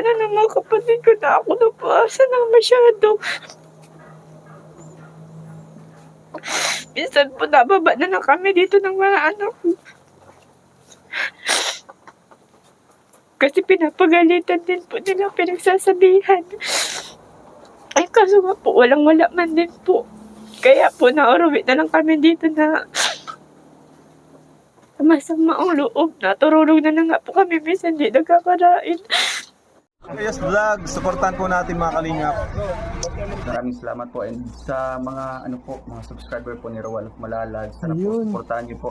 na ng mga kapatid ko na ako na paasa ng masyado. Minsan po nababa na lang kami dito ng mga anak ko. Kasi pinapagalitan din po nila, pinagsasabihan. Ay, kaso nga po, walang-wala man din po. Kaya po, nauruwi na lang kami dito na masama ang loob. Naturulog na lang nga po kami, minsan di nagkakarain. Yes Vlog, supportan po natin mga kalingap. Maraming salamat po and sa mga ano po, mga subscriber po ni Rowan of Malalag, sana po supportahan niyo po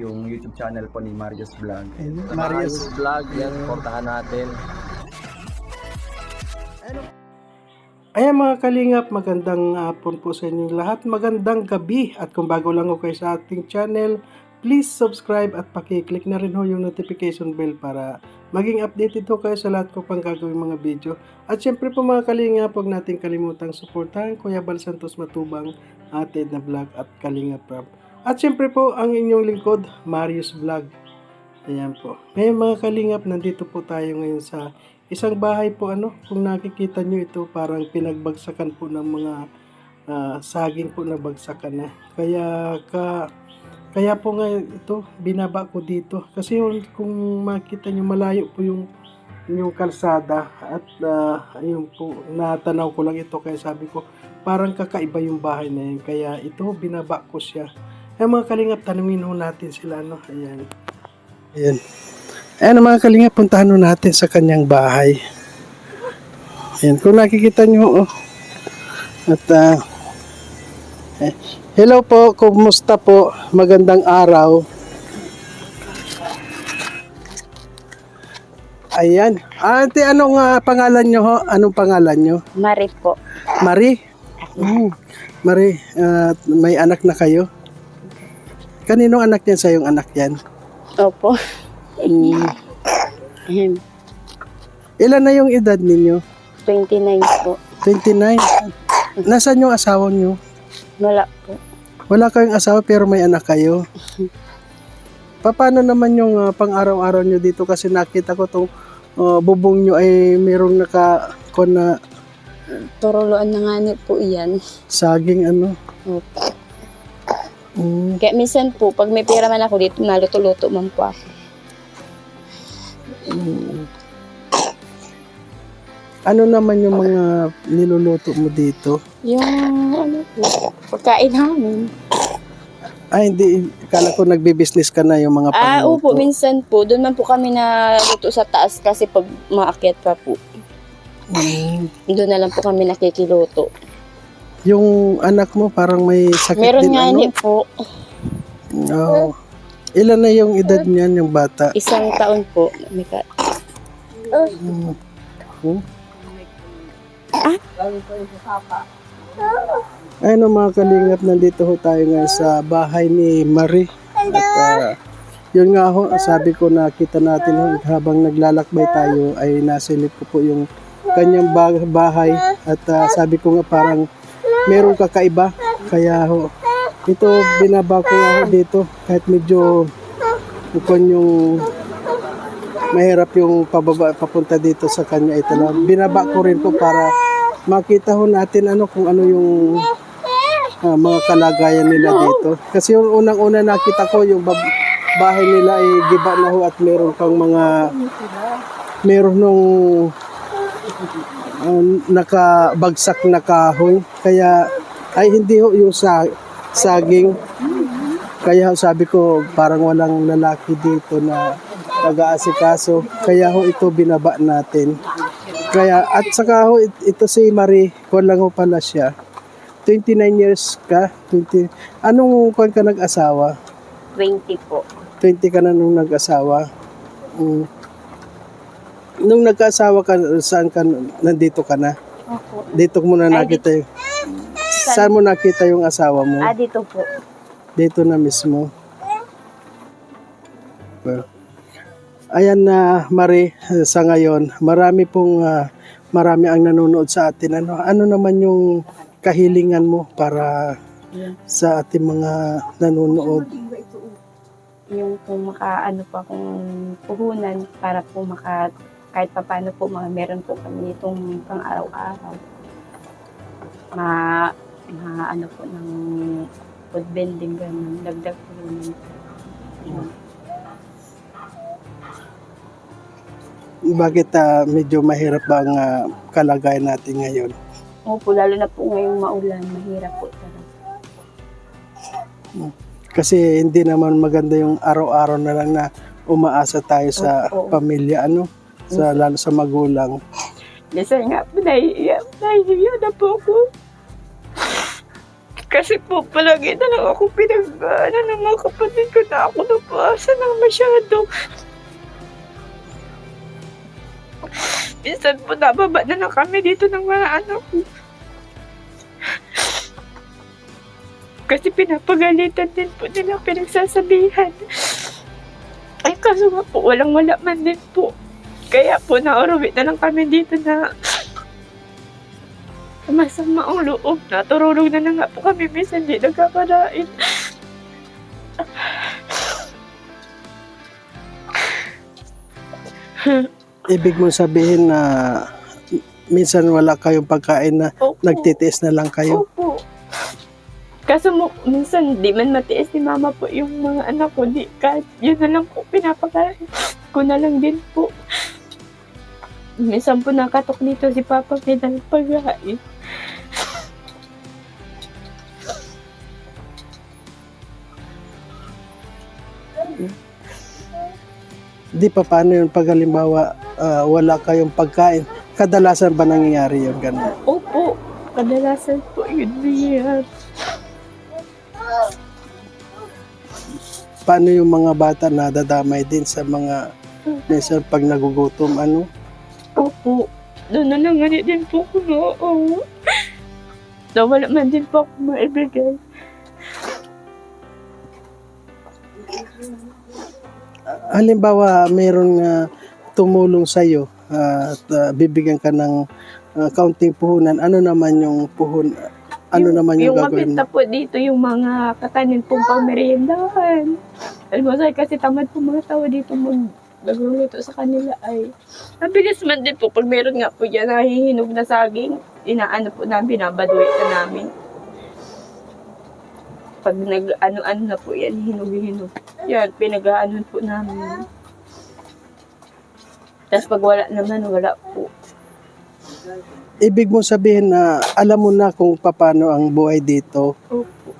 yung YouTube channel po ni Marius Vlog. Marius. vlog, yan, portahan natin. Ayan mga kalingap, magandang hapon po sa inyong lahat. Magandang gabi at kung bago lang ho kayo sa ating channel, please subscribe at pakiclick na rin ho yung notification bell para maging updated ho kayo sa lahat ko pang gagawin mga video. At syempre po mga kalingap, huwag nating kalimutang suportahan Kuya Bal Santos Matubang, Ate na Vlog at Kalingap Rob. At syempre po ang inyong lingkod, Marius Vlog. Ayan po. Ngayon mga kalingap, nandito po tayo ngayon sa isang bahay po ano, kung nakikita nyo ito parang pinagbagsakan po ng mga ah, saging po na bagsakan na. Kaya ka kaya po nga ito binaba ko dito. Kasi kung makita nyo malayo po yung yung kalsada at ah, ayun po natanaw ko lang ito. Kaya sabi ko parang kakaiba yung bahay na yun. Kaya ito binaba ko siya. Ay mga kalingap tanungin ho natin sila no? Ayan. Ayan. Ayan mga kalinga, puntahan nun natin sa kanyang bahay. Ayan, kung nakikita nyo, oh. At, ah, eh, hello po, kumusta po? Magandang araw. Ayan. Ate, anong ah, pangalan nyo ho? Anong pangalan nyo? Mari po. Marie? Mm. Marie, ah, may anak na kayo? Kaninong anak yan sa yung anak yan? Opo. Mm. Ilan na yung edad ninyo? 29 po. 29. Nasaan yung asawa nyo? Wala po. Wala kayong asawa pero may anak kayo. Pa- Paano naman yung ah, pang-araw-araw nyo dito? Kasi nakita ko tong ah, bubong nyo ay merong naka na Turuluan na nga po iyan. saging ano. Opo. Mm. Kaya minsan po, pag may pera man ako dito, naluto-luto man po ako. Ano naman yung mga niluluto mo dito? Yung ano po, pagkain namin. Ay, hindi. Kala ko nagbi-business ka na yung mga Ah, pangluto. opo, minsan po, doon man po kami na luto sa taas kasi pag maakyat pa po, Mm. doon na lang po kami nakikiluto. Yung anak mo parang may sakit Meron din nga ano? ni po, Oo. Ilan na yung edad niyan, yung bata? isang taon po. May ka- Mm. Hmm? Ayun o mga kalingap, nandito ho tayo ngayon sa bahay ni Marie. At ah, yun nga ho, sabi ko nakita natin ho, habang naglalakbay tayo ay nasilip ko po yung kanyang ba- bahay. At ah, sabi ko nga parang merong kakaiba. Kaya ho, ito binaba ko nga ho dito kahit medyo kung yung mahirap yung pababa papunta dito sa kanya ito lang. Binaba ko rin po para makita ho natin ano kung ano yung ah, mga kalagayan nila dito. Kasi yung unang-una nakita ko yung bahay nila ay giba na ho at meron pang mga meron nung ah, nakabagsak na kahoy. Kaya ay hindi ho yung sa saging. Kaya sabi ko parang walang lalaki dito na nag-aasikaso. Kaya ho ito binaba natin. Kaya at saka ho it- ito si Marie, kung lang ho pala siya. 29 years ka? 20, anong kwan ka nag-asawa? 20 po. 20 ka na nung nag-asawa? Mm. Nung nagka-asawa ka, saan ka, nandito ka na? Opo. Dito mo na nakita yung, saan mo nakita yung asawa mo? Ah, dito po. Dito na mismo. Well, ayan na Marie, sa ngayon, marami pong ah, marami ang nanonood sa atin. Ano ano naman yung kahilingan mo para sa ating mga nanonood? Yung kung maka, ano pa, kung puhunan para po maka kahit pa paano po mga meron po kami itong pang araw-araw. Ma, ma ano po ng food vending ganun, dagdag po. Yun. Bakit ah, medyo mahirap ang ah, kalagayan natin ngayon? Opo, lalo na po ngayong maulan, mahirap po talaga. Kasi hindi naman maganda yung araw-araw na lang na umaasa tayo sa Oo. pamilya, ano? Sa, lalo sa magulang. Minsan nga po, nahihiya, nahihiya na po ako. Kasi po, palagi na lang ako pinag, ano, ng mga kapatid ko na ako napaasa ng masyado. Minsan po, nababa na lang kami dito ng mga anak ko. Kasi pinapagalitan din po nila, pinagsasabihan. Ay, kaso nga po, walang wala man din po. Kaya po, nauruwi na lang kami dito na masama ang loob. Naturulog na lang nga po kami. Minsan di nagkakarain. Ibig mong sabihin na minsan wala kayong pagkain na Opo. nagtitiis na lang kayo. Opo. Kaso mo, minsan di man matiis ni mama po yung mga anak ko. Di, kahit yun na lang po, pinapakain ko na lang din po. Minsan po nakatok nito si Papa dalang pagkain. Di pa paano yun pag halimbawa ah, wala kayong pagkain. Kadalasan ba nangyayari yun ganun? Opo, kadalasan po yun nangyayari. Paano yung mga bata na dadamay din sa mga minsan pag nagugutom ano? Opo. Doon na lang din po ko na. Oo. Nawala man din po ako maibigay. Halimbawa mayroon nga tumulong sa iyo at ah, bibigyan ka ng ah, kaunting puhunan. Ano naman yung puhun? Ano naman yung, yung gagawin mo? po dito yung mga kakanin pong pangmeriendahan. Almusal kasi tamad po mga tao dito mag nagluluto sa kanila ay mabilis man din po pag meron nga po yan nahihinog na saging inaano po namin binabaduit na namin pag nag ano-ano na po yan hinog-hinog yan pinag-ano po namin tapos pag wala naman wala po Ibig mo sabihin na alam mo na kung paano ang buhay dito. Opo.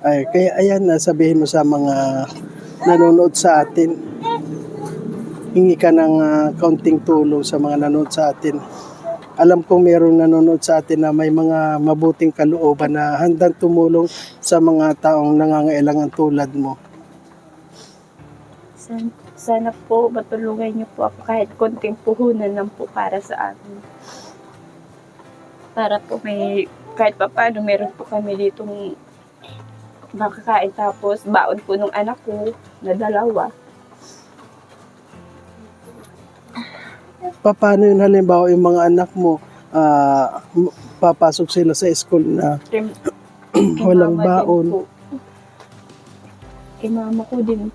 Ay, kaya ayan na sabihin mo sa mga nanonood sa atin. Hingi ka ng ah, kaunting tulong sa mga nanonood sa atin. Alam kong mayroong nanonood sa atin na may mga mabuting kalooban na handang tumulong sa mga taong nangangailangan tulad mo. Sana, sana po matulungan niyo po ako kahit konting puhunan lang po para sa amin. Para po may, kahit pa paano, meron po kami ditong makakain tapos baon po nung anak ko na dalawa. Pa- Paano yun halimbawa yung mga anak mo m- papasok sila sa school na walang baon. Kay mama ko din.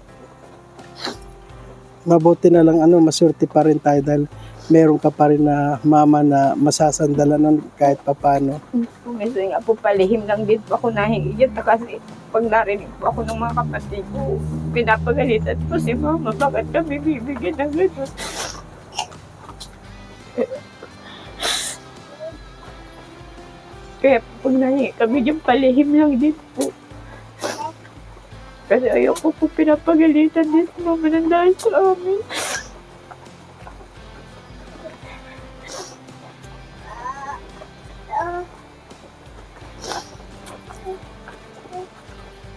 Mabuti na lang ano, maswerte pa rin tayo dahil meron ka pa rin na mama na masasandalan nun kahit papano. Kung minsan nga po palihim lang din po ako nahingi yun kasi pag narinig po ako ng mga kapatid ko, pinapagalitan po si mama, bakit kami bibigyan ng gano'n? Kaya pag nahingi kami yung palihim lang din po. Kasi ayoko po pinapagalitan din si mama ng dahil sa amin.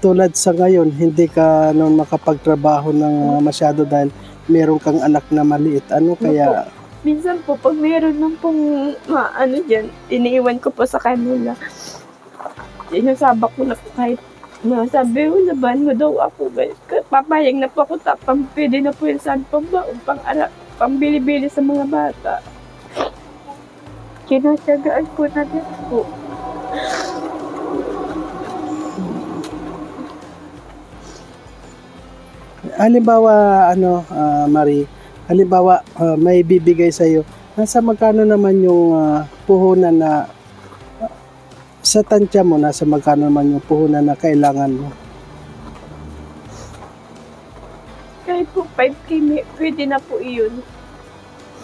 Tulad sa ngayon, hindi ka noon makapagtrabaho ng uh, masyado dahil meron kang anak na maliit. Ano kaya Minsan po, pag meron ng pong ma, ano dyan, iniiwan ko po sa kanila. Sinasabak ko na po kahit na sabi ko, laban mo daw ako. Papayag na po ako, tapang pwede na po yung saan pang baon, pang, ara, pang bili-bili sa mga bata. Kinasyagaan po na din po. halimbawa ano ah, Marie, halimbawa ah, may bibigay sa iyo, nasa magkano naman yung ah, puhunan na sa tansya mo, nasa magkano naman yung puhunan na kailangan mo? Kahit po 5K, may, pwede na po iyon.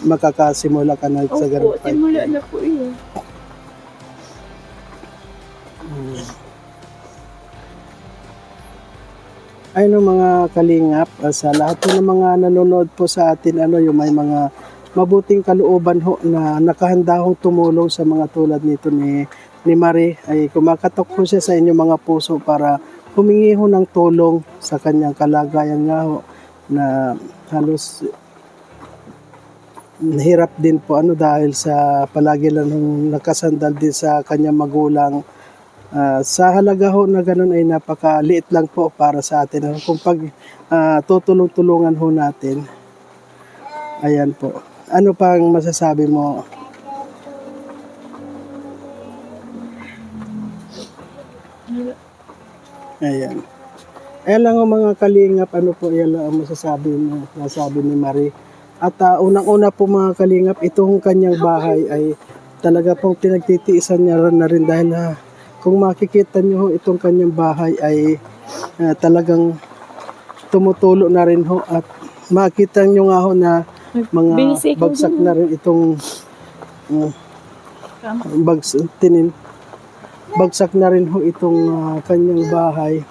Makakasimula ka na sa Opo, ganun. simula na po iyon. Ayun ang mga kalingap ah, sa lahat po ng mga nanonood po sa atin ano yung may mga mabuting kalooban ho na nakahanda hong tumulong sa mga tulad nito ni ni Marie ay kumakatok po siya sa inyong mga puso para humingi ho ng tulong sa kanyang kalagayan nga ho na halos hirap din po ano dahil sa palagi lang hong nakasandal din sa kanyang magulang Ah, sa halaga ho na ganun ay napakaliit lang po para sa atin. Ano, Kung pag ah, tutulong-tulungan ho natin, ayan po. Ano pang masasabi mo? Ayan. Ayan lang mga kalingap, ano po yan lang ang masasabi mo, nasabi ni Marie. At ah, unang-una po mga kalingap, itong kanyang bahay ay talaga pong pinagtitiisan niya rin na rin dahil ah, kung makikita niyo itong kanyang bahay ay ah, talagang tumutulo na rin ho. At makita niyo nga ho na mga Basic ho bagsak na rin itong uh, bags, tinin, bagsak na rin ho itong ah, kanyang bahay.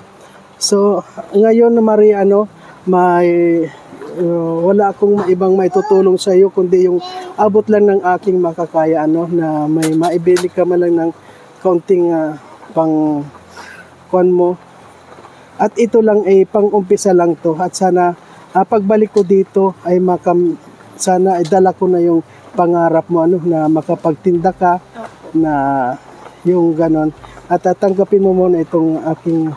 So, ngayon Maria, ano, may uh, wala akong ibang maitutulong sa iyo kundi yung abot lang ng aking makakaya ano na may maibili ka man lang ng kaunting ah, pang kwan mo. At ito lang ay pang-umpisa lang to at sana ah, pagbalik ko dito ay makam sana ay dala ko na yung pangarap mo ano na makapagtinda ka na yung ganon at tatanggapin mo muna itong aking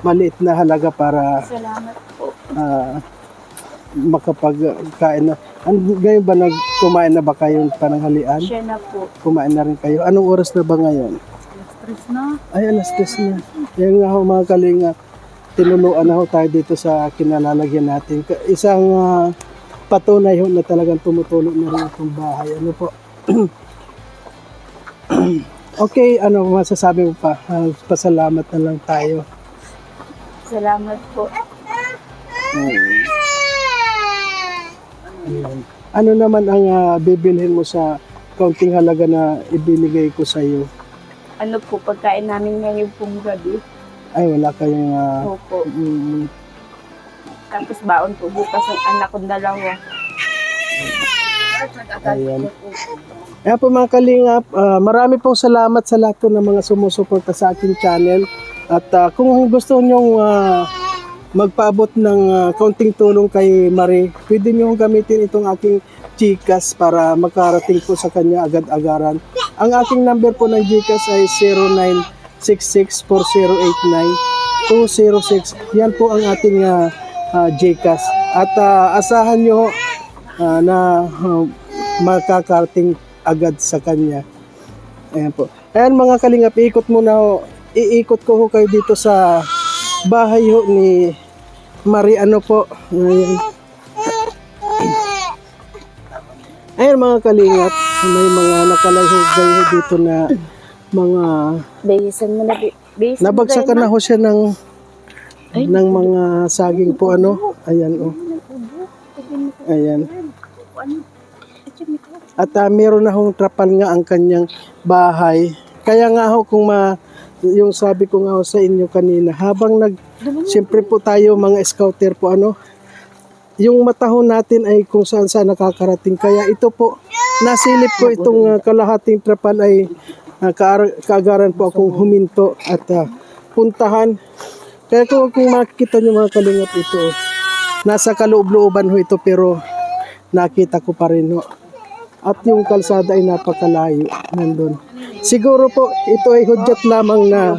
maliit na halaga para Salamat po. ah, makapagkain na. An, ngayon ba nagkumain na ba kayong pananghalian? Siya na po. Kumain na rin kayo. Anong oras na ba ngayon? Stress na. Ay, alas 10 na. Yan nga ho mga kalinga. Tinunuan na ho tayo dito sa kinalalagyan natin. Isang ah, patunay ho na talagang tumutulong na rin itong bahay. Ano po? okay, ano masasabi mo pa? Ah, pasalamat na lang tayo. Salamat po. Ayan. Ano naman ang ah, bibilhin mo sa kaunting halaga na ibinigay ko sa iyo? Ano po, pagkain namin ngayon pong gabi. Ay, wala kayong... ah, Opo. mm, Tapos baon po bukas ang anak kong dalawa. Ayan. Ayan po mga kalingap, ah, marami pong salamat sa lahat ng mga sumusuporta sa aking channel. At ah, kung gusto nyong ah, magpaabot ng ah, kaunting tulong kay Marie, pwede nyo gamitin itong aking Gcash para makarating po sa kanya agad-agaran. Ang aking number po ng Gcash ay 09664089-206. Yan po ang ating uh, Gcash. At ah, asahan nyo ah, na ah, makakarating agad sa kanya. Ayan po. Ayan mga kalingap, ikot muna ho. Iikot ko ho kayo dito sa bahay ho ni Marie ano po. Ayan. Ayan mga kalingap, may mga nakalagay ho dito na mga Bayisan mo na. Bayisan nabagsakan na ho siya ng ng mga saging po ano. Ayan oh. Ayan. At ah, meron na hong trapal nga ang kanyang bahay. Kaya nga ho kung ma yung sabi ko nga ho sa inyo kanina, habang nag siyempre po tayo mga scouter po ano, yung matahon natin ay kung saan saan nakakarating. Kaya ito po, nasilip ko itong ah, kalahating trapal ay uh, kaagaran po akong huminto at ah, puntahan. Kaya kung, kung makikita nyo mga kalingap ito, nasa kaloob-looban ho ito pero nakita ko pa rin ho. At yung kalsada ay napakalayo nandun. Siguro po ito ay hudyat lamang na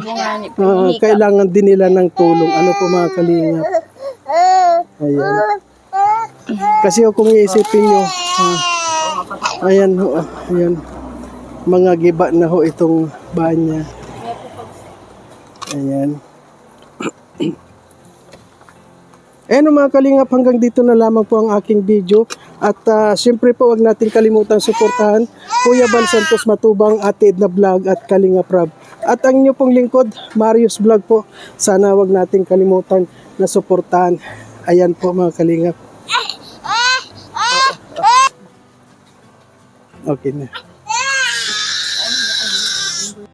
ah, kailangan din nila ng tulong. Ano po mga kalingap? Ayan. Kasi ho, kung iisipin nyo, ah, ayan ho, ah, ayan. Mga giba na ho itong banya. Ayan. Ayan o mga kalingap, hanggang dito na lamang po ang aking video. At ah, siyempre po, wag natin kalimutang suportahan Kuya Bal Santos Matubang, Ate Edna Vlog at Kalinga Prab. At ang inyo pong lingkod, Marius Vlog po. Sana wag natin kalimutan na suportahan. Ayan po mga Kalingap. Okay na.